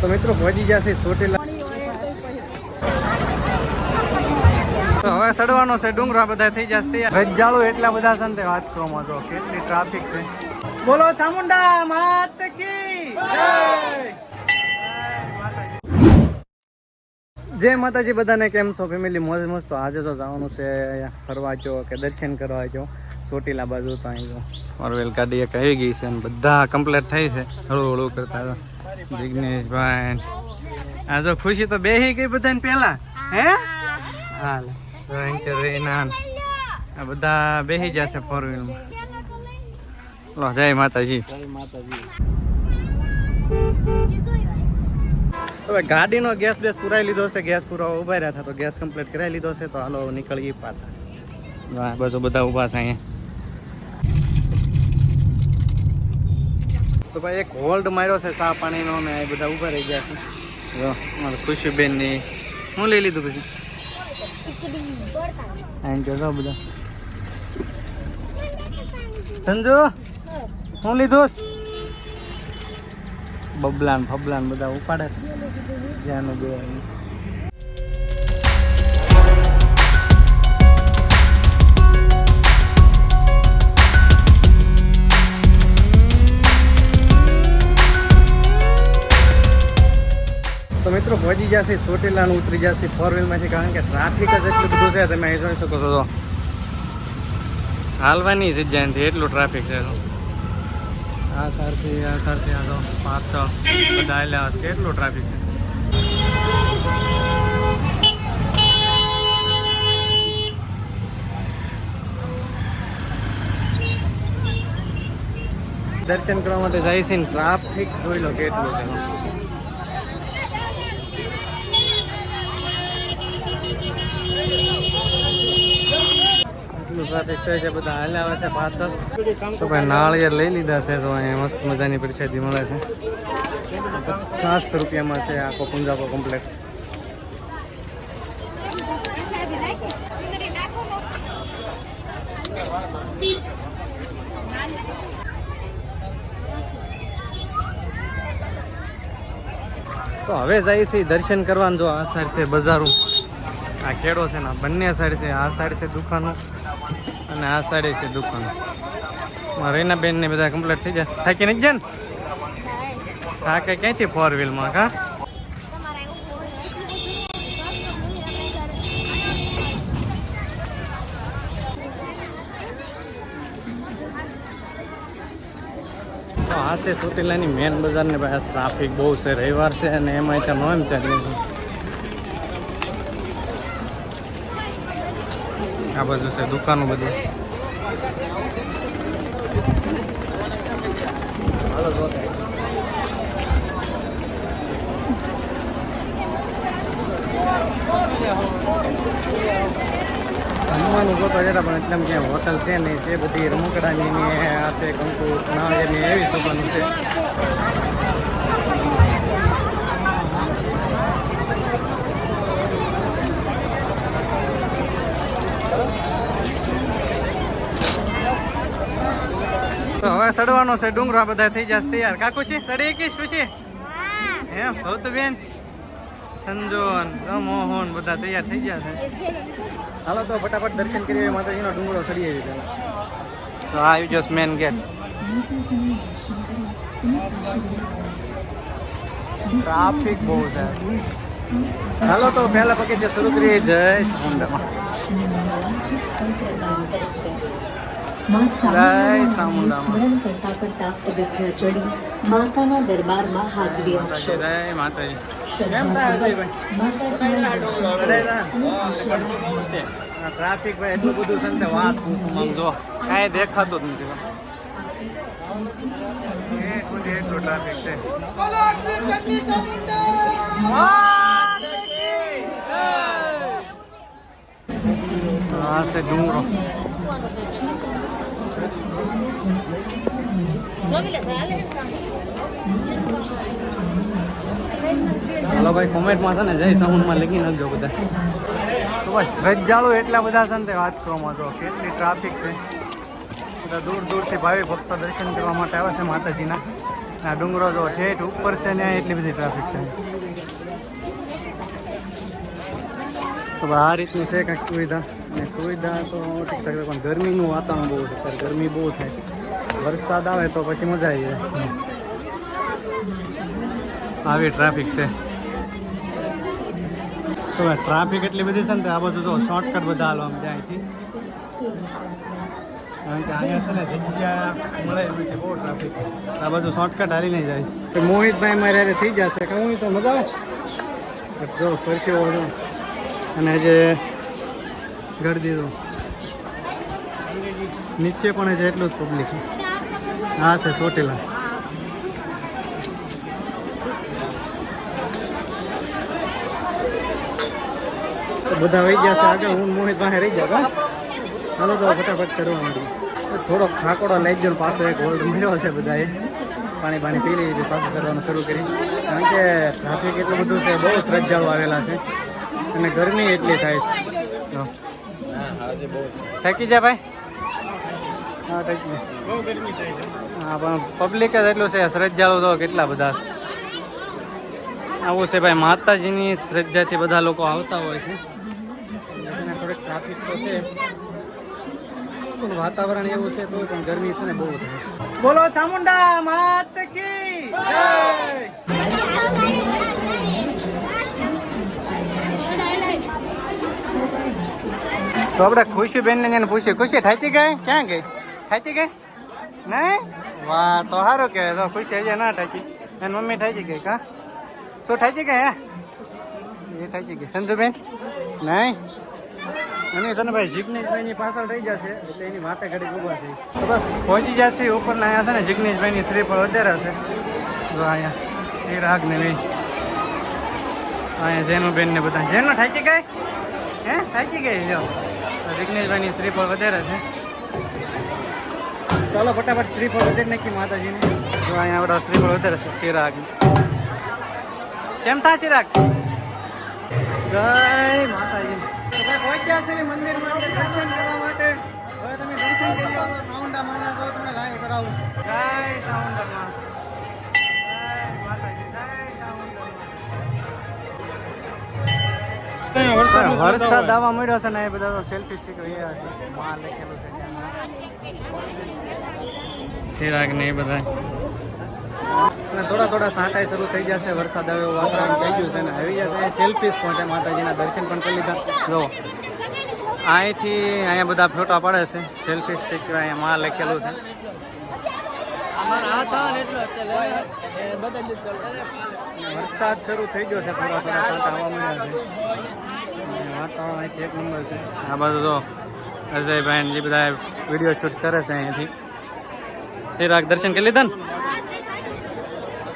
તો મિત્રો પહોંચી જશે છે ચોટીલા તો હવે ચડવાનો છે ડુંગરા બધા થઈ જશે રજાળો એટલા બધા છે ને વાત કરવામાં તો કેટલી ટ્રાફિક છે. બોલો ચામુંડા માત કી જય. માતાજી બધાને કેમ છો? ફેમિલી મોજ મસ્ત. તો આજે તો જવાનું છે ફરવા જો કે દર્શન કરવા જો. ચોટીલા બાજુ તો અહીં જો. મારવેલ ગાડી એક આવી ગઈ છે અને બધા કમ્પ્લીટ થઈ છે. હળવું હળવું કરતા જિગ્નેશભાઈ. આ જો ખુશી તો બે ગઈ બધાને પહેલા હે? હાલ. રેના આ બધા બેસી જશે ફોર વ્હીલમાં લો જય માતાજી. હવે ગાડીનો ગેસ બેસ પુરાઈ લીધો છે. ગેસ પુરાવો ઊભા રહ્યા હતા તો ગેસ કમ્પ્લીટ કરાવી લીધો છે. તો હાલો નીકળીએ પાછા. બસો બધા ઊભા છે અહીંયા. તો ભાઈ એક હોલ્ડ માર્યો છે સા પાણીનો ને એ બધા ઊભા રહી ગયા છે. જો મારા ખુશીબેનની, હું લઈ લીધું પછી? કે જો બધા. સંજુ, હું લીધું? બબલાન, ફબલાન બધા ઉપાડે જ્યાંનું બે મિત્રો પહોંચી જશે સોટેલાનું ઉતરી જશે ફોર વ્હીલમાંથી કારણ કે ટ્રાફિક જ એટલું બધું છે, તમે અહીં જોઈ શકો છો. તો હાલવાની જગ્યા નથી એટલું ટ્રાફિક છે. આ સારથી આ સારથી, આ તો પાંચ, છ, બધા આવેલા હશે કેટલું ટ્રાફિક છે. દર્શન કરવા માટે જાય છે ટ્રાફિક જોઈ લો કેટલું છે એટલું તો હવે જાય છે દર્શન કરવાનું, જો આ સાઈડ છે બજારું આ ખેડો છે ને બંને સાઈડ છે, આ સાઈડ છે દુકાનો અને આ સાડી છે દુકાન. રીના બેન ને બધા કમ્પ્લીટ થઈ જાય થાકી નથી જાય ને? થાકે ક્યાંથી ફોર વ્હીલમાં કા? તો આ છે ચોટીલાની મેન બજારની પાસે ટ્રાફિક બહુ છે, રવિવાર છે અને એમાં ત્યાં નોમ છે. આ બધું છે, દુકાનો બધું. જોતા જમવાનું ગોતો જતા પણ એટલે ક્યાં હોટલ છે નહીં છે બધી રમકડાની ને આ તે કંકુ નાળિયેરની એવી દુકાનો છે. તો હવે ચડવાનો છે ડુંગરા બધા થઈ જશે તૈયાર. કાકુ છે ચડી એકીશ ખુશી એમ ભૌત બેન સંજોન મોહન બધા તૈયાર થઈ ગયા છે. હાલો તો ફટાફટ દર્શન કરીએ માતાજીનો ડુંગરો ચડીએ છીએ પહેલા. તો આ યુ જશે મેન ગેટ ટ્રાફિક બહુ છે. હાલો તો પહેલા પગથિયે શરૂ કરીએ જય ચામુંડામાં જય ચામુંડામાં કરતા કરતા પગથિયા ચડી માતાના દરબારમાં હાજરી આપશો માતાજી. કેમ ટ્રાફિક ભાઈ? એટલું બધું છે ને વાત પૂછું આમ જો. કાંઈ દેખાતું જ નથી. એટલું એટલું ટ્રાફિક છે આ છે ડુંગરો. હાલો ભાઈ, કોમેન્ટમાં છે ને જય સાઉન્ડમાં લખી નાખજો બધા. તો બસ, શ્રદ્ધાળુ એટલા બધા છે ને તે વાત કરવામાં જો કેટલી ટ્રાફિક છે. બધા દૂર દૂરથી ભાવિ ભક્તો દર્શન કરવા માટે આવે છે માતાજીના. આ ડુંગરો જો ઠેઠ ઉપર છે ને એટલી બધી ટ્રાફિક છે. તો આ રીતનું છે કાંઈક સુવિધા. અને સુવિધા તો ઠીક છે પણ ગરમીનું વાતાવરણ બહુ છે. અત્યારે ગરમી બહુ થાય છે. વરસાદ આવે તો પછી મજા આવી જાય. આવી ટ્રાફિક છે. તો ટ્રાફિક એટલી બધી છે ને તો આ બધું તો શોર્ટકટ બધા હાલવામાં જાય અહીંથી. કારણ કે અહીંયા છે ને જગ્યા મળે નથી બહુ ટ્રાફિક છે. આ બધું શોર્ટકટ હાલી નહીં જાય. તો મોહિતભાઈ મારે થઈ જશે. કે હું તો મજા આવે. જો ફરસી અને જે ગળ દીધું. નીચે પણ છે એટલું જ પબ્લિક હા, છે, ચોટીલા. બધા વહી ગયા છે આગળ, હું મોહિત પાસે રહી ગયા હાલો તો ફટાફટ કરવા માંડી થોડોક ખાકોડો લઈ ગયો પાસે એક હોલ્ડ મળ્યો છે બધાએ. પાણી પાણી પી લીધી, પાછું કરવાનું શરૂ કરી. કારણ કે ટ્રાફિક એટલું બધું છે, બહુ શ્રદ્ધાળુ આવેલા છે. અને ગરમી એટલી થાય છે. થાકી જા ભાઈ હા થાકી હા પણ પબ્લિક જ એટલું છે શ્રદ્ધાળુ તો કેટલા બધા. છે. આવું છે ભાઈ માતાજીની શ્રદ્ધાથી બધા લોકો આવતા હોય છે. થોડીક ટ્રાફિક તો છે. વાતાવરણ એવું છે તો પણ ગરમી છે ને બહુ થાય. બોલો ચામુંડા માત કી જય! તો આપણે ખુશી બેન ને પૂછીએ ખુશી થાકી ગઈ? ક્યાં ગઈ? થાકી ગઈ? નહીં વાહ, તો સારું કે, તો ખુશી હજી ના થાકી એની મમ્મી થાકી ગઈ કા? તું થાકી ગઈ, હે? એ થાકી ગઈ. સંજુબેન નહીં અને છે ને ભાઈ જિગ્નેશભાઈની પાછળ રહી જશે, એટલે એની વાતે ઘડી ઊભા છે. પહોંચી જશે, ઉપરના અહીંયા છે ને જિગ્નેશભાઈની શ્રીફળ વધારે છે. જો અહીંયા શ્રીરાગ ને નહીં અહીંયા જેનુબેન ને બધા. જેનો થાકી ગઈ? હે? થાકી ગઈ, જો. તો જિગ્નેશભાઈની શ્રીફળ વધારે છે. ચાલો ફટાફટ શ્રીફળ વધારે નાખી માતાજીને. જો અહીંયા આપણા શ્રીફળ વધારે છે શિરાગ કેમ થાય શિરાગ જય માતાજી. પહોંચ્યા છે મંદિરમાં. દર્શન કરવા માટે. વરસાદ આવવા મળ્યો છે ને એ બધા તો સેલ્ફી સ્ટીક રહ્યા છે. માં લખેલું છે ચિરાગ ને એ બધા. અને થોડા થોડા સાંટાઈ શરૂ થઈ જશે વરસાદ આવે એવું વાતાવરણ થઈ ગયું છે ને આવી જશે સેલ્ફી પહોંચે માતાજીના દર્શન પણ કરી લીધા. જો અહીંથી અહીંયા બધા ફોટા પડે છે સેલ્ફી સ્ટિક અહીંયા માં લખેલું છે. વરસાદ શરૂ થઈ ગયો છે થોડા થોડા સાંટા આવવા મળ્યા છે. વાતાવરણ અહીંથી એક નંબર છે. આ બાજુ તો અજયભાઈ જે બધા વીડિયો શૂટ કરે છે અહીંયાથી શિરાગ દર્શન કરી લીધા ને?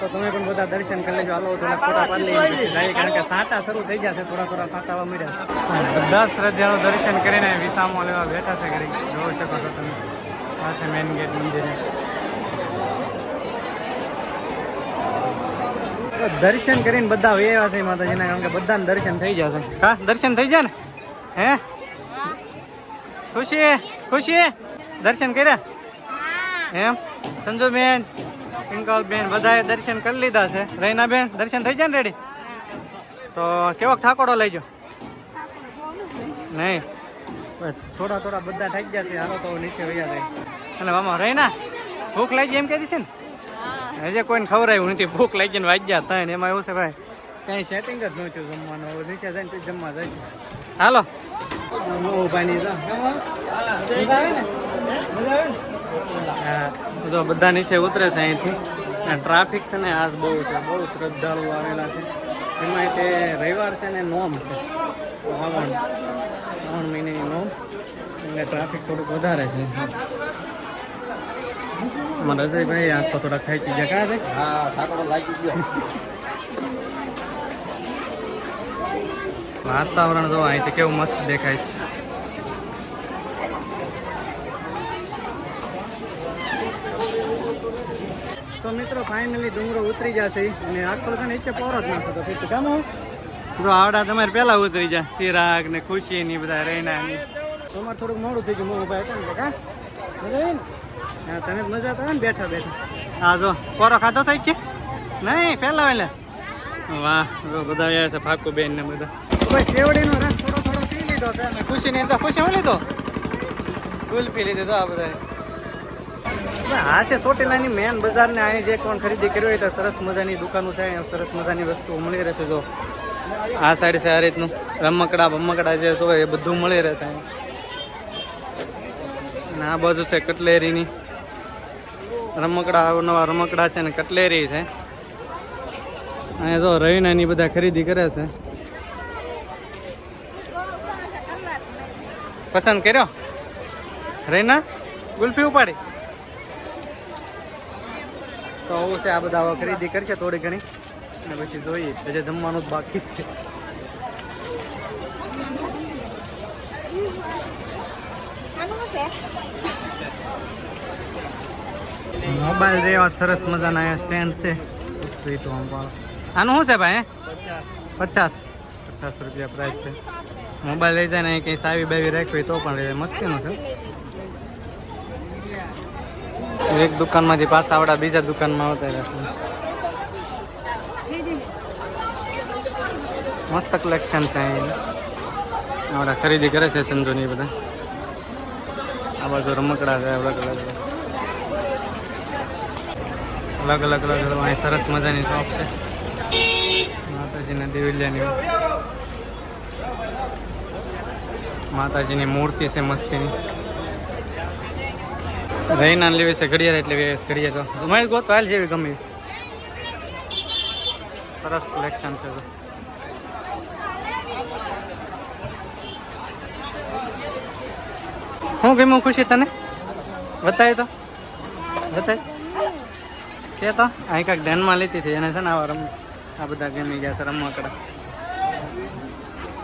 તો તમે પણ બધા દર્શન કરી લેજો. હાલો થોડા ફોટા પાડી લઈએ કારણ કે સાંટા શરૂ થઈ ગયા છે. થોડા થોડા સાંટા આવવા મળ્યા બધા શ્રદ્ધાળુ દર્શન કરીને વિસામો લેવા બેઠા છે ઘડી જોઈ શકો છો તમે. પાસે મેઇન ગેટ મંદિરે. તો દર્શન કરીને બધા વેવા છે માતાજીના કારણ કે બધાને દર્શન થઈ જશે હા દર્શન થઈ જાય ને? હે? ખુશી? ખુશી? દર્શન કર્યા? એમ? સંજુબેન પિંકલ બેન બધાએ દર્શન કરી લીધા છે. રૈના બેન દર્શન થઈ જાય ને રેડી તો કેવો ઠાકોડો લઈજો નહીં. બસ થોડા થોડા બધા થઈ ગયા છે. હાલો તો નીચે વૈયા જાય. અને મામા રૈના ભૂખ લાગી ગઈ એમ કહેતી છે ને? હજે કોઈને ખવડાવ્યું નથી. ભૂખ લાગીને વાગ્યા થાય ને એમાં એવું છે ભાઈ. કઈ સેટિંગ જ નહોતું જમવાનું. હવે નીચે જઈને તો જમવા જાય હાલો. તો. બધા નીચે ઉતરે છે અહીંથી. ટ્રાફિક છે ને આજ બહુ છે. બહુ શ્રદ્ધાળુ આવેલા છે. એમાં તે રવિવાર છે ને નોમ છે. શ્રાવણ. શ્રાવણ મહિનાની નોમ. એટલે ટ્રાફિક થોડુંક વધારે છે. અમારા અજયભાઈ આંખ તો થોડાક થાકી ગયા કાં છે? હા ઠાકોર લાગી ગયો. વાતાવરણ જો અહીંથી કેવું મસ્ત દેખાય છે. તો મિત્રો ફાઇનલી ડુંગરો ઉતરી જશે. અને આખો છે ને એટલે પોરો જ નાખો તો ઠીક છે કેમ હો? જો આવડા તમારે પેલા ઉતરી જાય. સિરાગ ને ખુશી ની બધા રહીના તમારે થોડુંક મોડું થઈ ગયું મોડું ભાઈ હતા ને? કા મજા હા તને મજા આવે ને બેઠા બેઠા. હા, જો, કોરો ખાધો થઈ કે? નહીં, પહેલા વહેલા વાહ, જો, બધા આવ્યા છે ફાકુ બેન ને બધા. કોઈ શેવડીનો રસ થોડો થોડો લીધો છે ખુશી ની તો ખુશી હું લીધો? ફૂલ પી આ બધા હા છે સોટેલાની મેન બજારને અહીં જે કોણ ખરીદી કરી હોય તો સરસ મજાની દુકાનો છે સરસ મજાની વસ્તુઓ મળી રહેશે, જો. આ સાઈડ છે આ રીતનું, રમકડા, બમકડા જે હોય એ બધું મળી રહેશે. અને આ બાજુ છે કટલેરીની. રમકડા, નવા રમકડા છે ને કટલેરી છે. અહીંયા જો રવિનાની બધા ખરીદી કરે છે. પસંદ કર્યો? રહીના ગુલ્ફી ઉપાડી. તો આવું છે, આ બધા ખરીદી કરશે થોડી ઘણી. અને પછી જોઈએ, હજી જમવાનું જ બાકી જ છે. મોબાઈલ જેવા સરસ મજાના અહીંયા સ્ટેન્ડ છે. આનું શું છે ભાઈ? પચાસ. પચાસ રૂપિયા પ્રાઇસ છે. મોબાઈલ લઈ જાય ને કંઈ સાવી બાવી રાખવી તો પણ રે મસ્તીનું છે. એક દુકાનમાંથી પાછા આવડા, બીજા દુકાનમાં આવતા છે. મસ્ત કલેક્શન છે અહીં આવડા ખરીદી કરે છે સંજોની બધા. આ બાજુ રમકડા છે અલગ અલગ અલગ અલગ અલગ અલગ અહીં સરસ મજાની શોપ છે. માતાજીના દિવ્યાની માતાજીની મૂર્તિ છે મસ્તીની. રહીના લેવી છે ઘડિયાળ એટલે ઘડિયાળ તો મારી ગોતવાલ જેવી ગમે. સરસ કલેક્શન છે તો હું કેમ ખુશી તને? બતાય તો. બતાય. કે તો અહીં કાંઈક ધ્યાનમાં લીધી હતી. એને છે ને આવા રમ, આ બધા ગમી ગયા છે રમકડા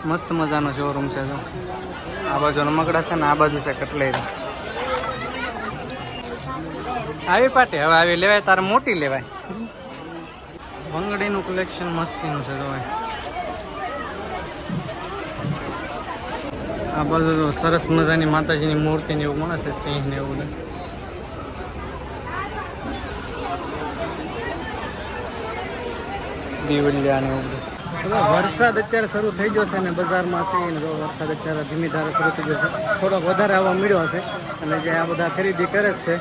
મસ્ત મજાનો શોરૂમ છે તો આ બાજુ રમકડા છે ને આ બાજુ છે કટલેરી. આવી પાટે. હવે આવી લેવાય, તારે મોટી લેવાય. બંગડીનું કલેક્શન મસ્તીનું છે તો આ તો સરસ મજાની માતાજીની મૂર્તિ ને એવું મળે છે, સિંહ ને એવું બધું. દીવલિયા ને એવું બધું. વરસાદ અત્યારે શરૂ થઈ ગયો છે અને બજારમાં છે ને જો વરસાદ અત્યારે ધીમી ધારે શરૂ થઈ ગયો છે. થોડોક વધારે આવવા મળ્યો છે અને જે આ બધા ખરીદી કરે જ છે.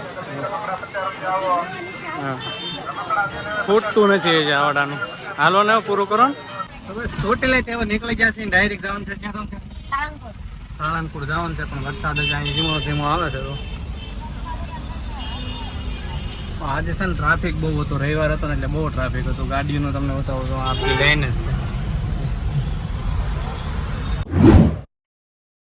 હા. ખૂટતું નથી એ આવડાનું. હાલો ને પૂરું કરો ને. હવે ચોટી લઈ તેવા નીકળી ગયા છે ડાયરેક્ટ જવાનું છે. ક્યાં જવાનું છે? સાળંગપુર જવાનું છે પણ વરસાદ જ અહીં ધીમો ધીમો આવે છે તો. આજે છે ને ટ્રાફિક બહુ હતો. રવિવાર હતો ને એટલે બહુ ટ્રાફિક હતું. ગાડીનો તમને બતાવો તો આપણી લાઈન જ